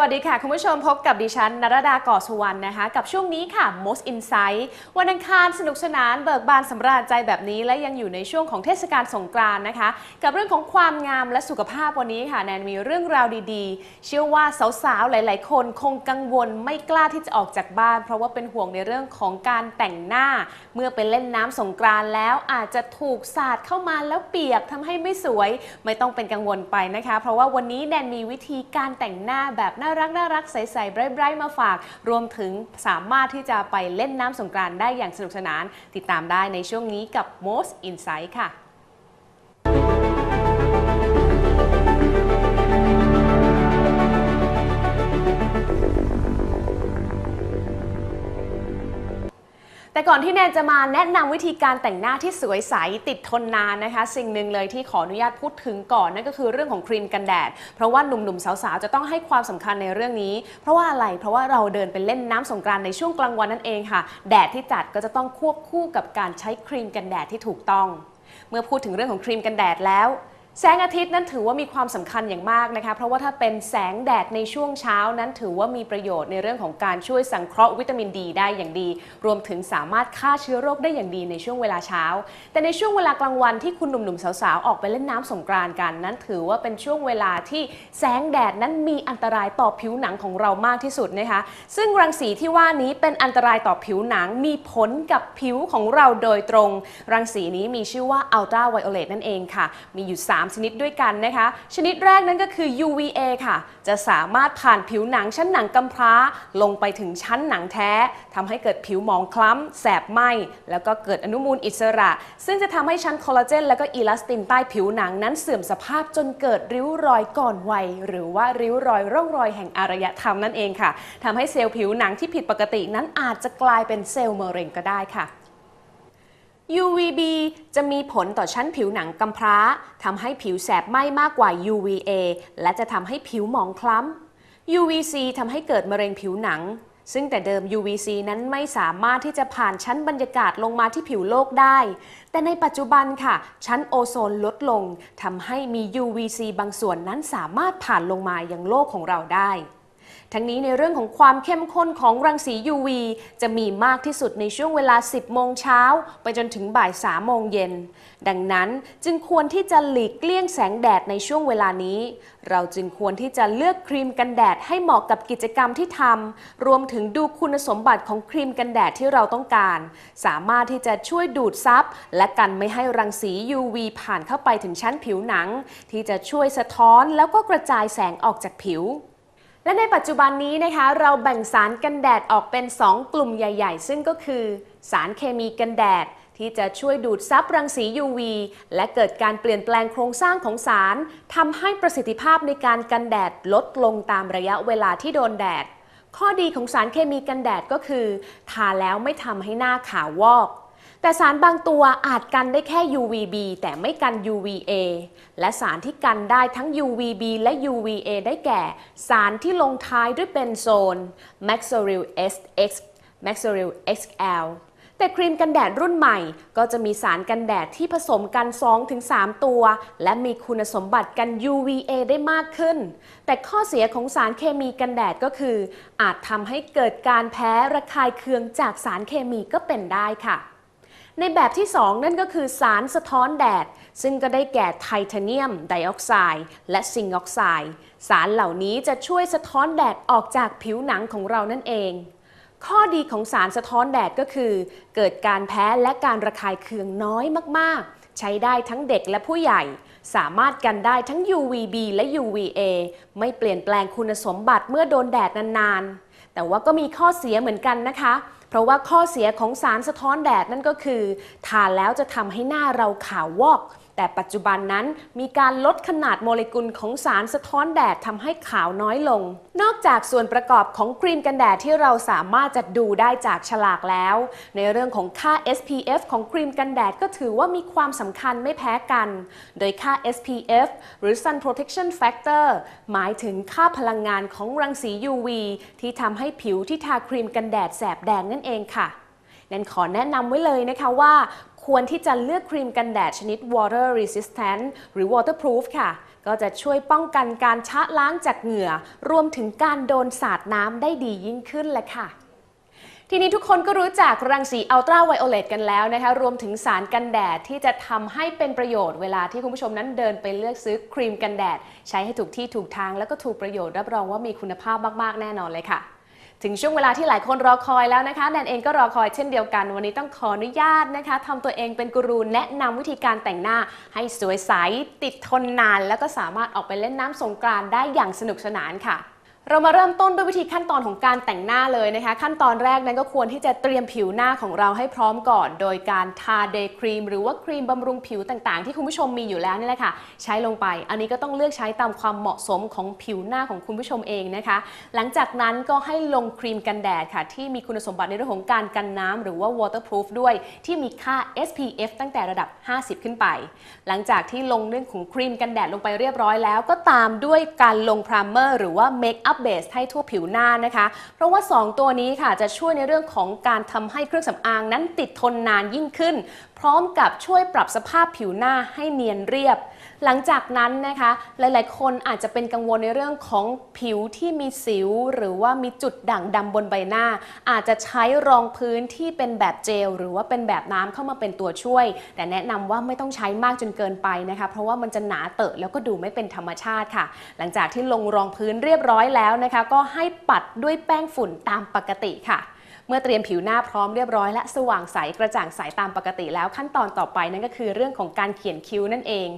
สวัสดีค่ะ คุณผู้ชมพบกับดิฉันนรดาก่อสุวรรณนะคะ กับช่วงนี้ค่ะ Most Insight วันอังคารสนุกสนานเบิกบานสำราญใจแบบนี้ และยังอยู่ในช่วงของเทศกาลสงกรานต์นะคะ กับเรื่องของความงามและสุขภาพวันนี้ค่ะ แนนมีเรื่องราวดีๆ เชื่อว่าสาวๆ หลายๆ คนคงกังวลไม่กล้าที่จะออกจากบ้าน เพราะว่าเป็นห่วงในเรื่องของการแต่งหน้า เมื่อไปเล่นน้ำสงกรานต์แล้วอาจจะถูกสาดเข้ามาแล้วเปียกทำให้ไม่สวย ไม่ต้องเป็นกังวลไปนะคะ เพราะว่าวันนี้แนนมีวิธีการแต่งหน้าแบบน่ารักน่ารักใสๆไบรท์ๆมาฝาก รวมถึงสามารถที่จะไปเล่นน้ำสงกรานต์ได้อย่างสนุกสนาน ติดตามได้ในช่วงนี้กับ Most Insight ค่ะ แต่ก่อนที่แนนจะมาแนะนำวิธีการแต่งหน้าที่สวยใสติดทนนานนะคะ สิ่งหนึ่งเลยที่ขออนุญาตพูดถึงก่อนนั่นก็คือเรื่องของครีมกันแดด เพราะว่าหนุ่มๆสาวๆจะต้องให้ความสำคัญในเรื่องนี้ เพราะว่าอะไรเพราะว่าเราเดินไปเล่นน้ำสงกรานต์ในช่วงกลางวันนั่นเองค่ะ แดดที่จัดก็จะต้องควบคู่กับการใช้ครีมกันแดดที่ถูกต้อง เมื่อพูดถึงเรื่องของครีมกันแดดแล้ว แสงอาทิตย์นั้นถือว่ามีความสำคัญอย่างมากนะคะ เพราะว่าถ้าเป็นแสงแดดในช่วงเช้านั้นถือว่ามีประโยชน์ในเรื่องของการช่วยสังเคราะห์วิตามินดีได้อย่างดี รวมถึงสามารถฆ่าเชื้อโรคได้อย่างดีในช่วงเวลาเช้า แต่ในช่วงเวลากลางวันที่คุณหนุ่มๆสาวๆออกไปเล่นน้ำสงกรานกันนั้น ถือว่าเป็นช่วงเวลาที่แสงแดดนั้นมีอันตรายต่อผิวหนังของเรามากที่สุดนะคะ ซึ่งรังสีที่ว่านี้เป็นอันตรายต่อผิวหนังมีผลกับผิวของเราโดยตรง รังสีนี้มีชื่อว่าอัลตราไวโอเลตนั่นเองค่ะ มีอยู่3ชนิดด้วยกันนะคะ ชนิดแรกนั้นก็คือ UVA ค่ะ จะสามารถผ่านผิวหนังชั้นหนังกำพร้า ลงไปถึงชั้นหนังแท้ทำให้เกิดผิวหมองคล้ำ แสบไหมแล้วก็เกิดอนุมูลอิสระ ซึ่งจะทำให้ชั้นคอลลาเจน และก็อีลาสตินใต้ผิวหนังนั้นเสื่อมสภาพจนเกิดริ้วรอยก่อนวัย หรือว่าริ้วรอยร่องรอยแห่งอารยธรรมนั่นเองค่ะทำให้เซลล์ผิวหนังที่ผิดปกตินั้นอาจจะกลายเป็นเซลล์มะเร็งก็ได้ค่ะ UVB จะมีผลต่อชั้นผิวหนังกำพร้าทำให้ผิวแสบไหม้มากกว่า UVA และจะทำให้ผิวหมองคล้ำ UVC ทำให้เกิดมะเร็งผิวหนัง ซึ่งแต่เดิม UVC นั้นไม่สามารถที่จะผ่านชั้นบรรยากาศลงมาที่ผิวโลกได้ แต่ในปัจจุบันค่ะ ชั้นโอโซนลดลงทำให้มี UVC บางส่วนนั้นสามารถผ่านลงมายังโลกของเราได้ ทั้งนี้ในเรื่องของความเข้มข้นของรังสี UV จะมีมากที่สุดในช่วงเวลา 10 โมงเช้า ไปจนถึงบ่าย 3 โมงเย็น ดังนั้นจึงควรที่จะหลีกเลี่ยงแสงแดดในช่วงเวลานี้ เราจึงควรที่จะเลือกครีมกันแดดให้เหมาะกับกิจกรรมที่ทำรวมถึงดูคุณสมบัติของครีมกันแดดที่เราต้องการ สามารถที่จะช่วยดูดซับและกันไม่ให้รังสี UV ผ่านเข้าไปถึงชั้นผิวหนัง ที่จะช่วยสะท้อนแล้วก็กระจายแสงออกจากผิว และในปัจจุบันนี้นะคะ เราแบ่งสารกันแดดออกเป็น 2 กลุ่มใหญ่ ๆ ซึ่งก็คือ สารเคมีกันแดดที่จะช่วยดูดซับรังสี UV และเกิดการเปลี่ยนแปลงโครงสร้างของสารทำให้ประสิทธิภาพในการกันแดดลดลงตามระยะเวลาที่โดนแดด ข้อดีของสารเคมีกันแดดก็คือ ทาแล้วไม่ทำให้หน้าขาววอก แต่สารบางตัวอาจกันได้แค่ UVB แต่ไม่กัน UVA และสารที่กันได้ทั้ง UVB และ UVA ได้แก่ สารที่ลงท้ายด้วยเบนโซน Maxoryl SX Maxoryl XL แต่ครีมกันแดดรุ่นใหม่ ก็จะมีสารกันแดดที่ผสมกัน 2-3 ตัว และมีคุณสมบัติกัน UVA ได้มากขึ้น แต่ข้อเสียของสารเคมีกันแดดก็คือ อาจทำให้เกิดการแพ้ระคายเคืองจากสารเคมีก็เป็นได้ค่ะ ในแบบที่ 2 นั่นก็คือสารสะท้อนแดด ซึ่งก็ได้แก่ไทเทเนียมไดออกไซด์และซิงค์ออกไซด์สารเหล่านี้จะช่วยสะท้อนแดดออกจากผิวหนังของเรานั่นเอง ข้อดีของสารสะท้อนแดดก็คือ เกิดการแพ้และการระคายเคืองน้อยมากๆ ใช้ได้ทั้งเด็กและผู้ใหญ่ สามารถกันได้ทั้ง UVB และ UVA ไม่เปลี่ยนแปลงคุณสมบัติเมื่อโดนแดดนานๆ แต่ว่าก็มีข้อเสียเหมือนกันนะคะ เพราะว่าข้อเสียของสารสะท้อนแดดนั่นก็คือทานแล้วจะทำให้หน้าเราขาววอก แต่ปัจจุบันนั้นมีการลดขนาดโมเลกุลของสารสะท้อนแดดทำให้ขาวน้อยลง นอกจากส่วนประกอบของครีมกันแดดที่เราสามารถจะดูได้จากฉลากแล้ว ในเรื่องของค่า SPF ของครีมกันแดดก็ถือว่ามีความสำคัญไม่แพ้กัน โดยค่า SPF หรือ Sun Protection Factor หมายถึงค่าพลังงานของรังสี UV ที่ทำให้ผิวที่ทาครีมกันแดดแสบแดงนั่นเองค่ะนั้นขอแนะนำไว้เลยนะคะว่า ควรที่จะเลือกครีมกันแดดชนิด water resistant หรือ waterproof ค่ะ ก็จะช่วยป้องกันการชะล้างจากเหงื่อ รวมถึงการโดนสาดน้ำได้ดียิ่งขึ้นแหละค่ะ ทีนี้ทุกคนก็รู้จักรังสีอัลตราไวโอเลตกันแล้วนะคะ รวมถึงสารกันแดดที่จะทำให้เป็นประโยชน์เวลาที่คุณผู้ชมนั้นเดินไปเลือกซื้อครีมกันแดด ใช้ให้ถูกที่ถูกทางแล้วก็ถูกประโยชน์รับรองว่ามีคุณภาพมากๆแน่นอนเลยค่ะ ถึงช่วงเวลาที่หลายคนรอคอยแล้วนะคะแนนเองก็รอคอยเช่นเดียวกัน วันนี้ต้องขออนุญาตนะคะทำตัวเองเป็นกูรูแนะนำวิธีการแต่งหน้า ให้สวยใสติดทนนาน แล้วก็สามารถออกไปเล่นน้ำสงกรานต์ได้อย่างสนุกสนานค่ะ เรามาเริ่มต้นด้วยวิธีขั้นตอนของการแต่งหน้าเลยนะคะ ขั้นตอนแรกนั้นก็ควรที่จะเตรียมผิวหน้าของเราให้พร้อมก่อน โดยการทาเดย์ครีมหรือว่าครีมบำรุงผิวต่างๆ ที่คุณผู้ชมมีอยู่แล้วนี่แหละค่ะ ใช้ลงไป อันนี้ก็ต้องเลือกใช้ตามความเหมาะสมของผิวหน้าของคุณผู้ชมเองนะคะ หลังจากนั้นก็ให้ลงครีมกันแดดค่ะ ที่มีคุณสมบัติในเรื่องของการกันน้ำหรือว่า waterproof ด้วย ที่มีค่า SPF ตั้งแต่ระดับ 50 ขึ้นไป หลังจากที่ลงเรื่องของครีมกันแดดลงไปเรียบร้อยแล้ว ก็ตามด้วยการลงพรามเมอร์หรือว่าเบสให้ทั่วผิวหน้านะคะ เพราะว่า 2 ตัวนี้ค่ะจะช่วยในเรื่องของการทำให้เครื่องสำอางนั้นติดทนนานยิ่งขึ้น พร้อมกับช่วยปรับสภาพผิวหน้าให้เนียนเรียบ หลังจากนั้นนะคะหลายๆ คนอาจจะเป็นกังวลในเรื่องของผิวที่มีสิว หรือว่ามีจุดด่างดำบนใบหน้า อาจจะใช้รองพื้นที่เป็นแบบเจล หรือว่าเป็นแบบน้ำเข้ามาเป็นตัวช่วย แต่แนะนำว่าไม่ต้องใช้มากจนเกินไปนะคะ เพราะว่ามันจะหนาเตอะแล้วก็ดูไม่เป็นธรรมชาติค่ะ หลังจากที่ลงรองพื้นเรียบร้อยแล้วนะคะ ก็ให้ปัดด้วยแป้งฝุ่นตามปกติค่ะ เมื่อเตรียมผิวหน้าพร้อมเรียบร้อยและสว่างใสกระจ่างใสตามปกติแล้วขั้นตอนต่อไปนั่นก็คือเรื่องของการเขียนคิ้วนั่นเอง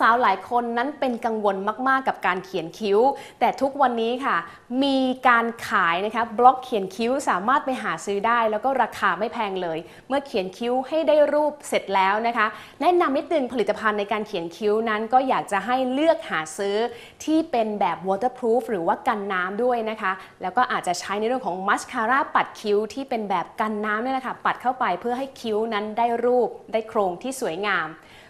สาวๆหลายคนนั้นเป็นกังวลมากๆกับการเขียนคิ้ว แต่ทุกวันนี้ค่ะ มีการขายนะคะบล็อกเขียนคิ้วสามารถไปหาซื้อได้ แล้วก็ราคาไม่แพงเลย เมื่อเขียนคิ้วให้ได้รูปเสร็จแล้วนะคะ แนะนำนิดนึงผลิตภัณฑ์ในการเขียนคิ้วนั้นก็อยากจะให้เลือกหาซื้อที่เป็นแบบ waterproof หรือว่ากันน้ำด้วยนะคะ แล้วก็อาจจะใช้ในเรื่องของมัสคาร่าปัดคิ้วที่เป็นแบบกันน้ำนี่ยนะค่ะปัดเข้าไปเพื่อให้คิ้วนั้นได้รูปได้โครงที่สวยงาม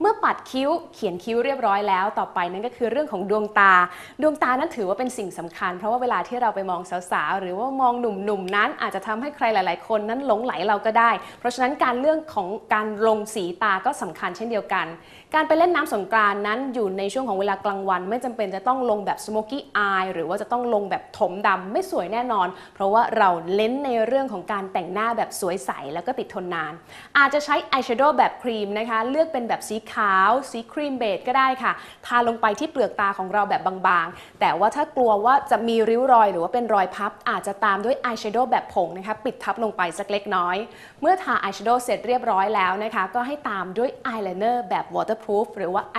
เมื่อปัดคิ้วเขียนคิ้วเรียบร้อยแล้วต่อไปนั่นก็คือเรื่องของดวงตา ดวงตานั้นถือว่าเป็นสิ่งสำคัญ เพราะว่าเวลาที่เราไปมองสาวๆหรือว่ามองหนุ่มๆนั้น อาจจะทำให้ใครหลาย ๆ คนนั้นหลงไหลเราก็ได้ เพราะฉะนั้นการเรื่องของการลงสีตาก็สำคัญเช่นเดียวกัน การไปเล่นน้ำสงกรานนั้นอยู่ในช่วงของเวลากลางวัน ไม่จำเป็นจะต้องลงแบบ smoky eye หรือว่าจะต้องลงแบบถมดำไม่สวยแน่นอน เพราะว่าเราเล่นในเรื่องของการแต่งหน้าแบบสวยใสแล้วก็ติดทนนาน อาจจะใช้อายแชโดว์แบบครีมนะคะ เลือกเป็นแบบสีขาว สีครีมเบจก็ได้ค่ะ ทาลงไปที่เปลือกตาของเราแบบบางๆ แต่ว่าถ้ากลัวว่าจะมีริ้วรอยหรือว่าเป็นรอยพับ อาจจะตามด้วยอายแชโดว์แบบผงนะคะปิดทับลงไปสักเล็กน้อย เมื่อทาอายแชโดว์เสร็จเรียบร้อยแล้วนะคะก็ให้ตามด้วยอายไลเนอร์แบบ waterproof หรือว่าอา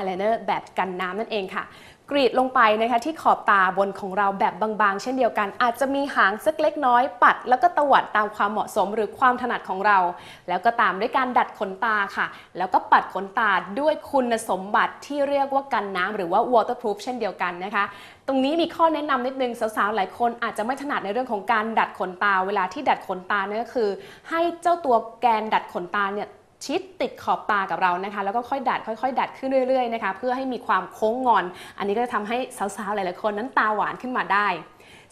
ยไลเนอร์แบบกันน้ำนั่นเองค่ะ กรีดลงไปนะคะที่ขอบตาบนของเราแบบบางๆ เช่นเดียวกัน อาจจะมีหางสักเล็กน้อยปัด แล้วก็ตวัดตามความเหมาะสมหรือความถนัดของเรา แล้วก็ตามด้วยการดัดขนตาค่ะ แล้วก็ปัดขนตาด้วยคุณสมบัติที่เรียกว่ากันน้ำหรือว่า waterproof เช่นเดียวกันนะคะตรงนี้มีข้อแนะนำนิดนึงสาวๆหลายคนอาจจะไม่ถนัดในเรื่องของการดัดขนตา เวลาที่ดัดขนตาเนี่ยก็คือ ให้เจ้าตัวแกนดัดขนตาเนี่ย ชิดติดขอบตากับเรานะคะ แล้วก็ค่อยดัดค่อยๆ ดัดขึ้นเรื่อยๆนะคะเพื่อให้มีความโค้งงอน อันนี้ก็จะทำให้สาวๆหลายๆคนนั้นตาหวานขึ้นมาได้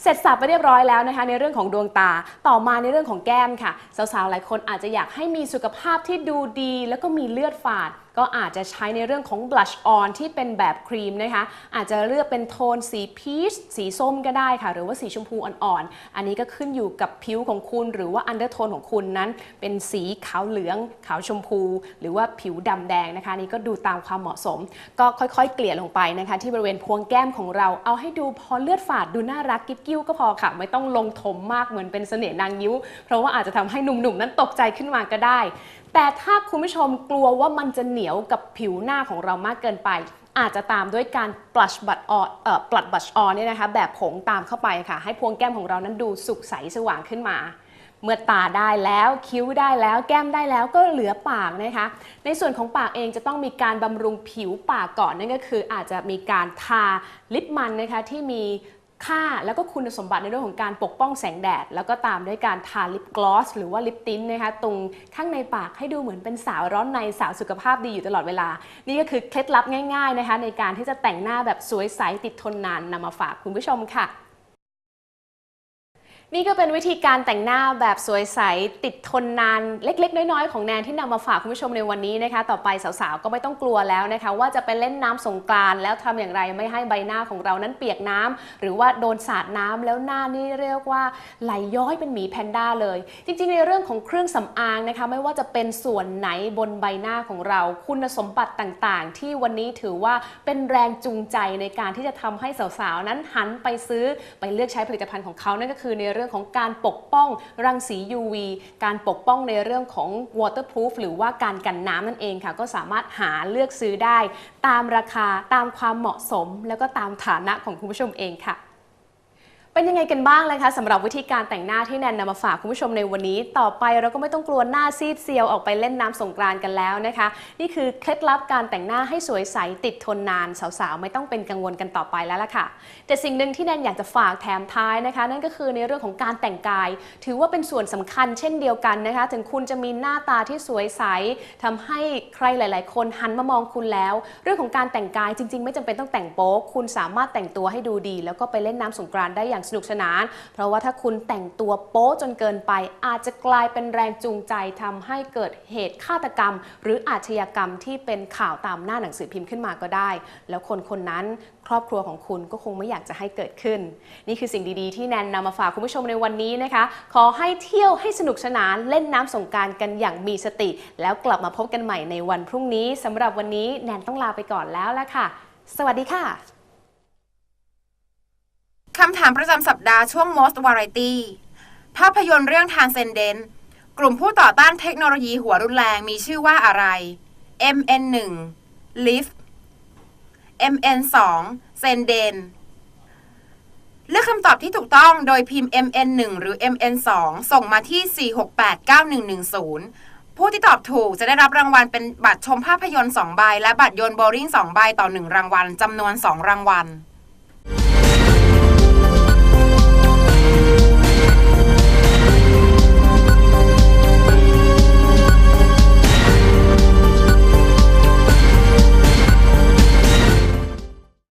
เสร็จสับไปเรียบร้อยแล้วนะคะ ในเรื่องของดวงตาต่อมาในเรื่องของแก้มค่ะ สาวๆหลายคนอาจจะอยากให้มีสุขภาพที่ดูดี แล้วก็มีเลือดฝาดก็อาจจะใช้ในเรื่องของ blush on ที่เป็นแบบครีมนะคะ อาจจะเลือกเป็นโทนสีพีชสีส้มก็ได้ค่ะ หรือว่าสีชมพูอ่อนๆ อันนี้ก็ขึ้นอยู่กับผิวของคุณ หรือว่า undertone ของคุณนั้น เป็นสีขาวเหลือง ขาวชมพู หรือว่าผิวดำแดงนะคะนนี่ก็ดูตามความเหมาะสม ก็ค่อยๆ เกลี่ยลงไปนะคะ ที่บริเวณพวงแก้มของเราเอาให้ดูพอเลือดฝาดดูน่ารักกิ๊บกิ้วก็พอค่ะ ไม่ต้องลงถมมากเหมือนเป็นเสน่ห์นางยิ้ว เพราะว่าอาจจะทำให้หนุ่มๆนั้นตกใจขึ้นมาก็ได้ แต่ถ้าคุณผู้ชมกลัวว่ามันจะเหนียวกับผิวหน้าของเรามากเกินไป อาจจะตามด้วยการ blush but on เอ่อ blush brush on เนี่ยนะคะแบบผงตามเข้าไปค่ะ ให้พวงแก้มของเรานั้นดูสุกใสสว่างขึ้นมา เมื่อตาได้แล้วคิ้วได้แล้ว แก้มได้แล้วก็เหลือปากนะคะ ในส่วนของปากเองจะต้องมีการบำรุงผิวปากก่อนนั่นก็คืออาจจะมีการทาลิปมันนะคะที่มี ค่าแล้วก็คุณสมบัติในเรื่องของการปกป้องแสงแดด แล้วก็ตามด้วยการทาลิปกลอส หรือว่าลิปติ้นนะคะตรงข้างในปากให้ดูเหมือนเป็นสาวร้อนในสาวสุขภาพดีอยู่ตลอดเวลา นี่ก็คือเคล็ดลับง่ายๆนะคะในการที่จะแต่งหน้าแบบสวยใสติดทนนานนำมาฝากคุณผู้ชมค่ะ นี่ก็เป็นวิธีการแต่งหน้าแบบสวยใส ติดทนนานเล็ก ๆ น้อยๆของแนนที่นำมาฝากคุณผู้ชมในวันนี้นะคะ ต่อไปสาวๆก็ไม่ต้องกลัวแล้วนะคะ ว่าจะไปเล่นน้ำสงกรานแล้วทำอย่างไรไม่ให้ใบหน้าของเรานั้นเปียกน้ำหรือว่าโดนสาดน้ำแล้วหน้านี่เรียกว่าไหลย้อยเป็นหมีแพนด้าเลย จริงๆ ในเรื่องของเครื่องสำอางนะคะ ไม่ว่าจะเป็นส่วนไหนบนใบหน้าของเรา คุณสมบัติต่างๆ ที่วันนี้ถือว่าเป็นแรงจูงใจในการที่จะทำให้สาวๆนั้นหันไปซื้อไปเลือกใช้ผลิตภัณฑ์ของเขานั่นก็คือในเรื่องื่องของการปกป้องรังสี UV การปกป้องในเรื่องของ waterproof หรือว่าการกันน้ำนั่นเองค่ะ ก็สามารถหาเลือกซื้อได้ ตามราคาตามความเหมาะสม แล้วก็ตามฐานะของคุณผู้ชมเองค่ะ เป็นยังไงกันบ้างเลยคะสำหรับวิธีการแต่งหน้าที่แนนนำมาฝากคุณผู้ชมในวันนี้ ต่อไปเราก็ไม่ต้องกลัวหน้าซีดเซียวออกไปเล่นน้ำสงกรานต์กันแล้วนะคะ นี่คือเคล็ดลับการแต่งหน้าให้สวยใสติดทนนาน สาวๆ ไม่ต้องเป็นกังวลกันต่อไปแล้วล่ะค่ะ แต่สิ่งหนึ่งที่แนนอยากจะฝากแถมท้ายนะคะ นั่นก็คือในเรื่องของการแต่งกาย ถือว่าเป็นส่วนสำคัญเช่นเดียวกันนะคะ ถึงคุณจะมีหน้าตาที่สวยใสทำให้ใครหลาย ๆ คนหันมามองคุณแล้ว เรื่องของการแต่งกายจริง ๆ ไม่จำเป็นต้องแต่งโป๊คุณสามารถแต่งตัวให้ดูดี แล้วก็ไปเล่นน้ำสงกรานต์ได้อย่างสนุกสนาน เพราะว่าถ้าคุณแต่งตัวโป๊จนเกินไป อาจจะกลายเป็นแรงจูงใจทำให้เกิดเหตุฆาตกรรม หรืออาชญากรรมที่เป็นข่าวตามหน้าหนังสือพิมพ์ขึ้นมาก็ได้ แล้วคนคนนั้นครอบครัวของคุณก็คงไม่อยากจะให้เกิดขึ้น นี่คือสิ่งดีๆ ที่แนนนำมาฝากคุณผู้ชมในวันนี้นะคะ ขอให้เที่ยวให้สนุกสนานเล่นน้ำสงการกันอย่างมีสติ แล้วกลับมาพบกันใหม่ในวันพรุ่งนี้สำหรับวันนี้แนนต้องลาไปก่อนแล้วละค่ะ สวัสดีค่ะ คำถามประจำสัปดาห์ช่วง Most Variety ภาพยนตร์เรื่อง Transcendent กลุ่มผู้ต่อต้านเทคโนโลยีหัวรุนแรงมีชื่อว่าอะไร MN1 Lift MN2 Senden เลือกคำตอบที่ถูกต้องโดยพิมพ์ MN1 หรือ MN2 ส่งมาที่ 4689110 ผู้ที่ตอบถูกจะได้รับรางวัลเป็นบัตรชมภาพยนตร์ 2 ใบ และบัตรโยนโบลิ่ง2 ใบต่อ 1 รางวัลจำนวน 2 รางวัล